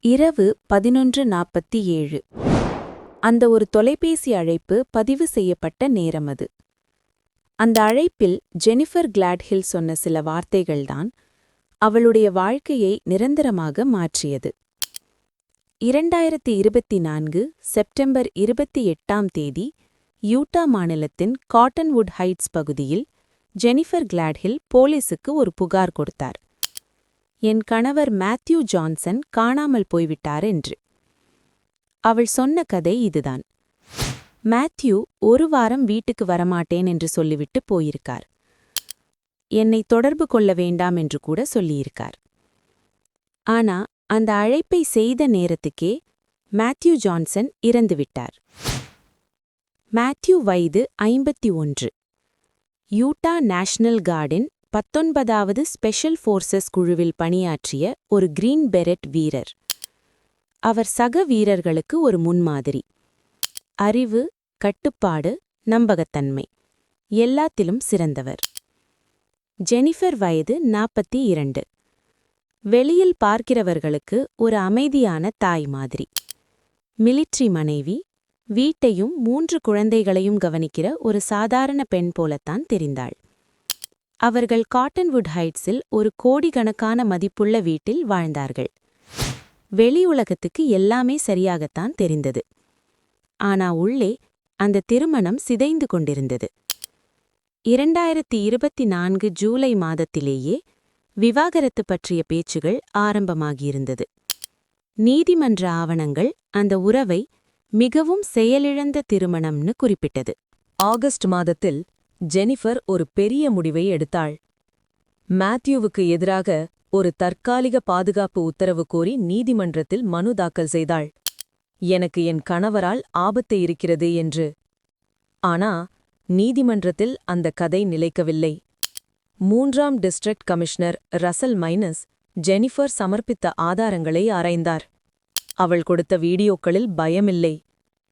இரவு பதினொன்று நாற்பத்தி ஏழு. அந்த ஒரு தொலைபேசி அழைப்பு பதிவு செய்யப்பட்ட நேரம் அது. அந்த அழைப்பில் ஜெனிஃபர் கிளாட்ஹில் சொன்ன சில வார்த்தைகள்தான் அவளுடைய வாழ்க்கையை நிரந்தரமாக மாற்றியது. இரண்டாயிரத்தி இருபத்தி நான்கு செப்டம்பர் இருபத்தி எட்டாம் தேதி யூட்டா மாநிலத்தின் காட்டன்வுட் ஹைட்ஸ் பகுதியில் ஜெனிஃபர் கிளாட்ஹில் போலீசுக்கு ஒரு புகார் கொடுத்தார். என் கணவர் மேத்யூ ஜான்சன் காணாமல் போய்விட்டார் என்று. அவள் சொன்ன கதை இதுதான். மேத்யூ ஒரு வாரம் வீட்டுக்கு வரமாட்டேன் என்று சொல்லிவிட்டு போயிருக்கார். என்னை தொடர்பு கொள்ள வேண்டாம் என்று கூட சொல்லியிருக்கார். ஆனா அந்த அழைப்பை செய்த நேரத்துக்கே மேத்யூ ஜான்சன் இறந்துவிட்டார் மேத்யூ வயது ஐம்பத்தி ஒன்று. யூட்டா நேஷனல் கார்டன் பத்தொன்பதாவது ஸ்பெஷல் ஃபோர்சஸ் குழுவில் பணியாற்றிய ஒரு கிரீன் பெரெட் வீரர். அவர் சக வீரர்களுக்கு ஒரு முன்மாதிரி. அறிவு கட்டுப்பாடு நம்பகத்தன்மை. எல்லாத்திலும் சிறந்தவர். ஜெனிஃபர் வயது நாற்பத்தி இரண்டு. வெளியில் பார்க்கிறவர்களுக்கு ஒரு அமைதியான தாய் மாதிரி. மிலிட்ரி மனைவி வீட்டையும் மூன்று குழந்தைகளையும் கவனிக்கிற ஒரு சாதாரண பெண் போலத்தான் தெரிந்தாள். அவர்கள் காட்டன்வுட் ஹைட்ஸில் ஒரு கோடிக்கணக்கான மதிப்புள்ள வீட்டில் வாழ்ந்தார்கள். வெளி உலகத்துக்கு எல்லாமே சரியாகத்தான் தெரிந்தது. ஆனா உள்ளே அந்த திருமணம் சிதைந்து கொண்டிருந்தது. இரண்டாயிரத்தி இருபத்தி நான்கு ஜூலை மாதத்திலேயே விவாகரத்து பற்றிய பேச்சுகள் ஆரம்பமாகியிருந்தது. நீதிமன்ற ஆவணங்கள் அந்த உறவை மிகவும் செயலிழந்த திருமணம்னு குறிப்பிட்டது. ஆகஸ்ட் மாதத்தில் ஜெனிஃபர் ஒரு பெரிய முடிவை எடுத்தாள். மேத்யூவுக்கு எதிராக ஒரு தற்காலிக பாதுகாப்பு உத்தரவு கோரி நீதிமன்றத்தில் மனு தாக்கல் செய்தாள். எனக்கு என் கணவரால் ஆபத்து இருக்கிறது என்று. ஆனா நீதிமன்றத்தில் அந்த கதை நிலைக்கவில்லை. மூன்றாம் டிஸ்ட்ரிக்ட் கமிஷனர் ரசல் மைனஸ் ஜெனிஃபர் சமர்ப்பித்த ஆதாரங்களை ஆராய்ந்தார். அவள் கொடுத்த வீடியோக்களில் பயமில்லை.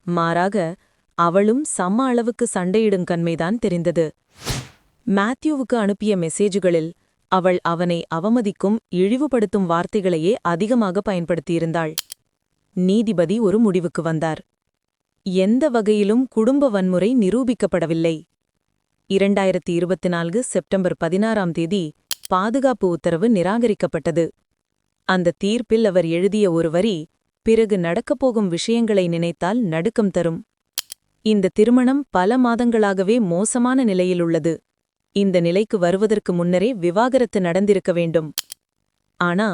மாறாக அவளும் சம அளவுக்கு சண்டையிடும் கண்மைதான் தெரிந்தது. மேத்யூவுக்கு அனுப்பிய மெசேஜுகளில் அவள் அவனை அவமதிக்கும் இழிவுபடுத்தும் வார்த்தைகளையே அதிகமாக பயன்படுத்தியிருந்தாள். நீதிபதி ஒரு முடிவுக்கு வந்தார். எந்த வகையிலும் குடும்ப வன்முறை நிரூபிக்கப்படவில்லை. இரண்டாயிரத்தி இருபத்தி நான்கு செப்டம்பர் பதினாறாம் தேதி பாதுகாப்பு உத்தரவு நிராகரிக்கப்பட்டது. அந்த தீர்ப்பில் அவர் எழுதிய ஒரு வரி பிறகு நடக்கப்போகும் விஷயங்களை நினைத்தால் நடுக்கம் தரும். இந்த திருமணம் பல மாதங்களாகவே மோசமான நிலையிலுள்ளது. இந்த நிலைக்கு வருவதற்கு முன்னரே விவாகரத்து நடந்திருக்க வேண்டும். ஆனா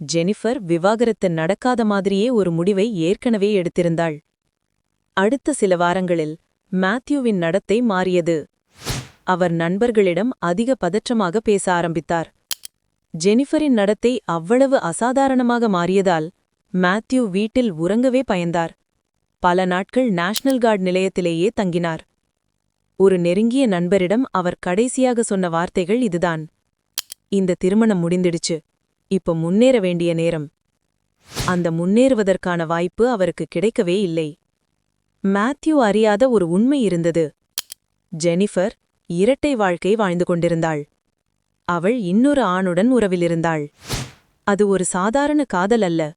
ஜெனிஃபர் விவாகரத்து நடக்காத மாதிரியே ஒரு முடிவை ஏற்கனவே எடுத்திருந்தாள். அடுத்த சில வாரங்களில் மேத்யூவின் நடத்தை மாறியது. அவர் நண்பர்களிடம் அதிக பதற்றமாக பேச ஆரம்பித்தார். ஜெனிஃபரின் நடத்தை அவ்வளவு அசாதாரணமாக மாறியதால் மேத்யூ வீட்டில் உறங்கவே பயந்தார். பல நாட்கள் நேஷனல் கார்டு நிலையத்திலேயே தங்கினார். ஒரு நெருங்கிய நண்பரிடம் அவர் கடைசியாக சொன்ன வார்த்தைகள் இதுதான். இந்த திருமணம் முடிந்திடுச்சு. இப்ப முன்னேற வேண்டிய நேரம். அந்த முன்னேறுவதற்கான வாய்ப்பு அவருக்கு கிடைக்கவே இல்லை. மேத்யூ அறியாத ஒரு உண்மை இருந்தது. ஜெனிஃபர் இரட்டை வாழ்க்கை வாழ்ந்து கொண்டிருந்தாள். அவள் இன்னொரு ஆணுடன் உறவிலிருந்தாள். அது ஒரு சாதாரண காதல் அல்ல.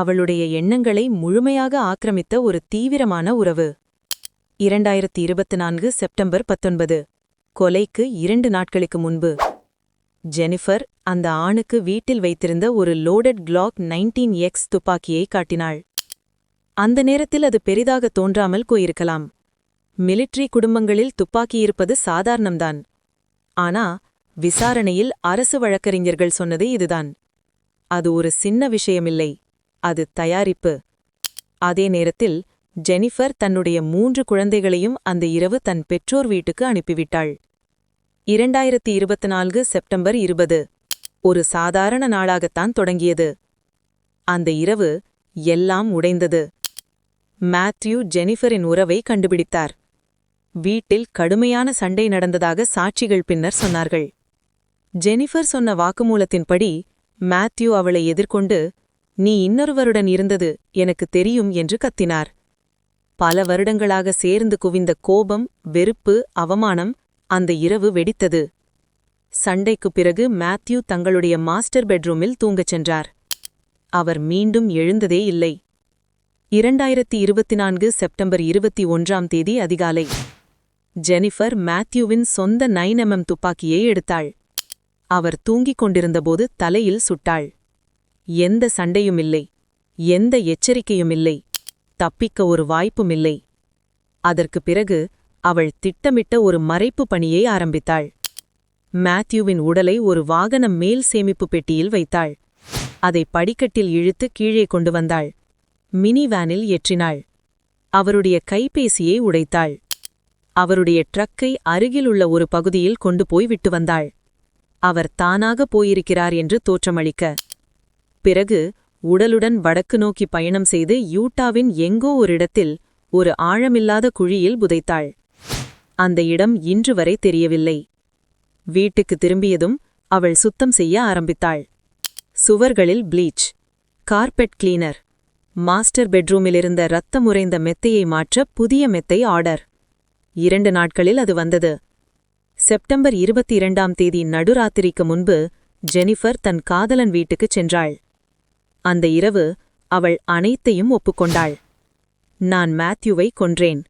அவளுடைய எண்ணங்களை முழுமையாக ஆக்கிரமித்த ஒரு தீவிரமான உறவு. இரண்டாயிரத்தி இருபத்தி நான்கு செப்டம்பர் பத்தொன்பது கொலைக்கு இரண்டு நாட்களுக்கு முன்பு. ஜெனிஃபர் அந்த ஆணுக்கு வீட்டில் வைத்திருந்த ஒரு லோடட் கிளாக் நைன்டீன் எக்ஸ் துப்பாக்கியை காட்டினாள். அந்த நேரத்தில் அது பெரிதாக தோன்றாமல் போயிருக்கலாம். மிலிட்ரி குடும்பங்களில் துப்பாக்கி இருப்பது சாதாரணம்தான். ஆனா விசாரணையில் அரசு வழக்கறிஞர்கள் சொன்னது இதுதான். அது ஒரு சின்ன விஷயமில்லை. அது தயாரிப்பு. அதே நேரத்தில் ஜெனிஃபர் தன்னுடைய மூன்று குழந்தைகளையும் அந்த இரவு தன் பெற்றோர் வீட்டுக்கு அனுப்பிவிட்டாள். இரண்டாயிரத்தி இருபத்தி நான்கு செப்டம்பர் இருபது. ஒரு சாதாரண நாளாகத்தான் தொடங்கியது. அந்த இரவு எல்லாம் உடைந்தது. மேத்யூ ஜெனிஃபரின் உறவை கண்டுபிடித்தார். வீட்டில் கடுமையான சண்டை நடந்ததாக சாட்சிகள் பின்னர் சொன்னார்கள். ஜெனிஃபர் சொன்ன வாக்குமூலத்தின்படி மேத்யூ அவளை எதிர்கொண்டு நீ இன்னொருவருடன் இருந்தது எனக்கு தெரியும் என்று கத்தினார். பல வருடங்களாக சேர்ந்து குவிந்த கோபம் வெறுப்பு அவமானம் அந்த இரவு வெடித்தது. சண்டைக்குப் பிறகு மேத்யூ தங்களுடைய மாஸ்டர் பெட்ரூமில் தூங்கச் சென்றார். அவர் மீண்டும் எழுந்ததே இல்லை. இரண்டாயிரத்தி இருபத்தி நான்கு செப்டம்பர் இருபத்தி ஒன்றாம் தேதி அதிகாலை. ஜெனிஃபர் மேத்யூவின் சொந்த நைன் எம்எம் துப்பாக்கியை எடுத்தாள். அவர் தூங்கிக் கொண்டிருந்தபோது தலையில் சுட்டாள். எந்த சண்டையும் இல்லை எந்த எச்சரிக்கையும் இல்லை தப்பிக்க ஒரு வாய்ப்பும் இல்லை அதற்குப் பிறகு அவள் திட்டமிட்ட ஒரு மறைப்பு பணியை ஆரம்பித்தாள். மேத்யூவின் உடலை ஒரு வாகன மேல் சேமிப்பு பெட்டியில் வைத்தாள். அதை படிக்கட்டில் இழுத்து கீழே கொண்டு வந்தாள். மினி வேனில் ஏற்றினாள். அவருடைய கைபேசியை உடைத்தாள். அவருடைய ட்ரக்கை அருகிலுள்ள ஒரு பகுதியில் கொண்டு போய் விட்டு வந்தாள். அவர் தானாக போயிருக்கிறார் என்று தோற்றமளிக்க பிறகு உடலுடன் வடக்கு நோக்கி பயணம் செய்து யூட்டாவின் எங்கோ ஒரு இடத்தில் ஒரு ஆழமில்லாத குழியில் புதைத்தாள். அந்த இடம் இன்று வரை தெரியவில்லை. வீட்டுக்கு திரும்பியதும் அவள் சுத்தம் செய்ய ஆரம்பித்தாள். சுவர்களில் ப்ளீச் கார்பெட் கிளீனர் மாஸ்டர் பெட்ரூமிலிருந்த இரத்தமுறைந்த மெத்தையை மாற்ற புதிய மெத்தை ஆர்டர். இரண்டு நாட்களில் அது வந்தது. செப்டம்பர் இருபத்தி இரண்டாம் தேதி நடுராத்திரிக்கு முன்பு ஜெனிஃபர் தன் காதலன் வீட்டுக்குச் சென்றாள். அந்த இரவு அவள் அனைத்தையும் ஒப்புக்கொண்டாள். நான் மேத்யூவை கொன்றேன்.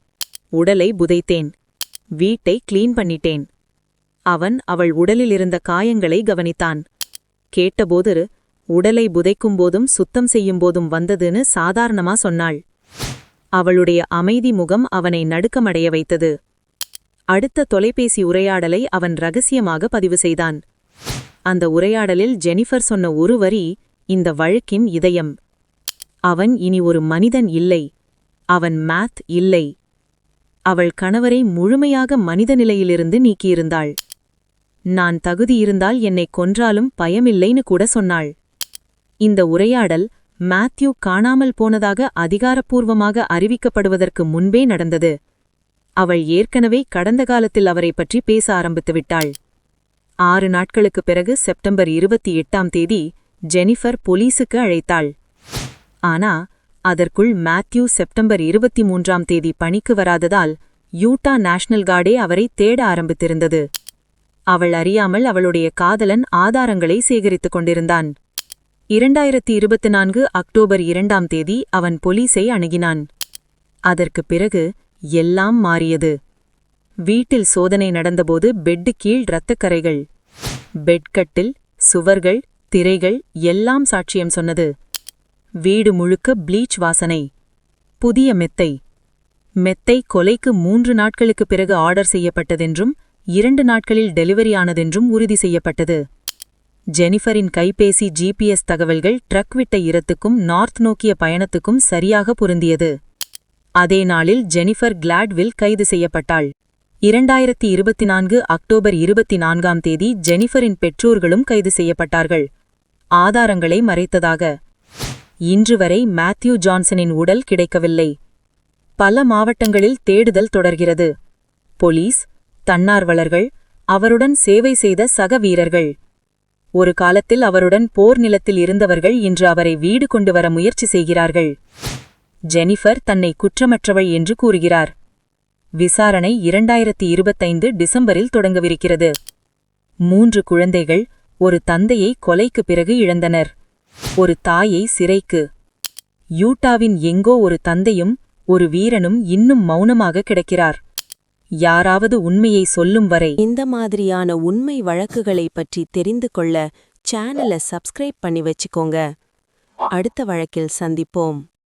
உடலை புதைத்தேன். வீட்டை கிளீன் பண்ணிட்டேன். அவன் அவள் உடலில் இருந்த காயங்களை கவனித்தான். கேட்டபோது உடலை புதைக்கும்போதும் சுத்தம் செய்யும்போதும் வந்ததுன்னு சாதாரணமா சொன்னாள். அவளுடைய அமைதி முகம் அவனை நடுக்கமடைய வைத்தது. அடுத்த தொலைபேசி உரையாடலை அவன் ரகசியமாக பதிவு செய்தான். அந்த உரையாடலில் ஜெனிஃபர் சொன்ன ஒரு வரி இந்த வழக்கின் இதயம். அவன் இனி ஒரு மனிதன் இல்லை. அவன் மேத் இல்லை. அவள் கணவரை முழுமையாக மனித நிலையிலிருந்து நீக்கியிருந்தாள். நான் தகுதியிருந்தால் என்னை கொன்றாலும் பயமில்லைன்னு கூட சொன்னாள். இந்த உரையாடல் மேத்யூ காணாமல் போனதாக அதிகாரப்பூர்வமாக அறிவிக்கப்படுவதற்கு முன்பே நடந்தது. அவள் ஏற்கனவே கடந்த காலத்தில் அவரை பற்றி பேச ஆரம்பித்துவிட்டாள். ஆறு நாட்களுக்குப் பிறகு செப்டம்பர் இருபத்தி எட்டாம் தேதி ஜெனிஃபர் போலீசுக்கு அழைத்தாள். ஆனா அதற்குள் மேத்யூ செப்டம்பர் இருபத்தி மூன்றாம் தேதி பணிக்கு வராததால் யூட்டா நேஷனல் கார்டே அவரை தேட ஆரம்பித்திருந்தது. அவள் அறியாமல் அவளுடைய காதலன் ஆதாரங்களை சேகரித்துக் கொண்டிருந்தான். இரண்டாயிரத்தி இருபத்தி நான்கு அக்டோபர் இரண்டாம் தேதி அவன் போலீஸை அணுகினான். அதற்குப் பிறகு எல்லாம் மாறியது. வீட்டில் சோதனை நடந்தபோது பெட்டு கீழ் இரத்தக்கரைகள் பெட்கட்டில் சுவர்கள் திரைகள் எல்லாம் சாட்சியம் சொன்னது. வீடு முழுக்க ப்ளீச் வாசனை. புதிய மெத்தை. மெத்தை கொலைக்கு மூன்று நாட்களுக்குப் பிறகு ஆர்டர் செய்யப்பட்டதென்றும் இரண்டு நாட்களில் டெலிவரியானதென்றும் உறுதி செய்யப்பட்டது. ஜெனிஃபரின் கைபேசி ஜிபிஎஸ் தகவல்கள் ட்ரக் விட்ட இரத்துக்கும் நார்த் நோக்கிய பயணத்துக்கும் சரியாக பொருந்தியது. அதே நாளில் ஜெனிஃபர் கிளாட்வில் கைது செய்யப்பட்டாள். இரண்டாயிரத்தி இருபத்தி நான்கு அக்டோபர் இருபத்தி நான்காம் தேதி ஜெனிஃபரின் பெற்றோர்களும் கைது செய்யப்பட்டார்கள். ஆதாரங்களை மறைத்ததாக. இன்று வரை மேத்யூ ஜான்சனின் உடல் கிடைக்கவில்லை. பல மாவட்டங்களில் தேடுதல் தொடர்கிறது. போலீஸ் தன்னார்வலர்கள் அவருடன் சேவை செய்த சக வீரர்கள். ஒரு காலத்தில் அவருடன் போர் நிலத்தில் இருந்தவர்கள் இன்று அவரை வீடு கொண்டு வர முயற்சி செய்கிறார்கள். ஜெனிஃபர் தன்னை குற்றமற்றவள் என்று கூறுகிறார். விசாரணை இரண்டாயிரத்தி இருபத்தைந்து டிசம்பரில் தொடங்கவிருக்கிறது. மூன்று குழந்தைகள் ஒரு தந்தையை கொலைக்கு பிறகு இழந்தனர். ஒரு தாயை சிறைக்கு. யூட்டாவின் எங்கோ ஒரு தந்தையும் ஒரு வீரனும் இன்னும் மௌனமாக கிடக்கிறார். யாராவது உண்மையை சொல்லும் வரை. இந்த மாதிரியான உண்மை வழக்குகளை பற்றி தெரிந்து கொள்ள சேனலை சப்ஸ்கிரைப் பண்ணி வச்சுக்கோங்க. அடுத்த வழக்கில் சந்திப்போம்.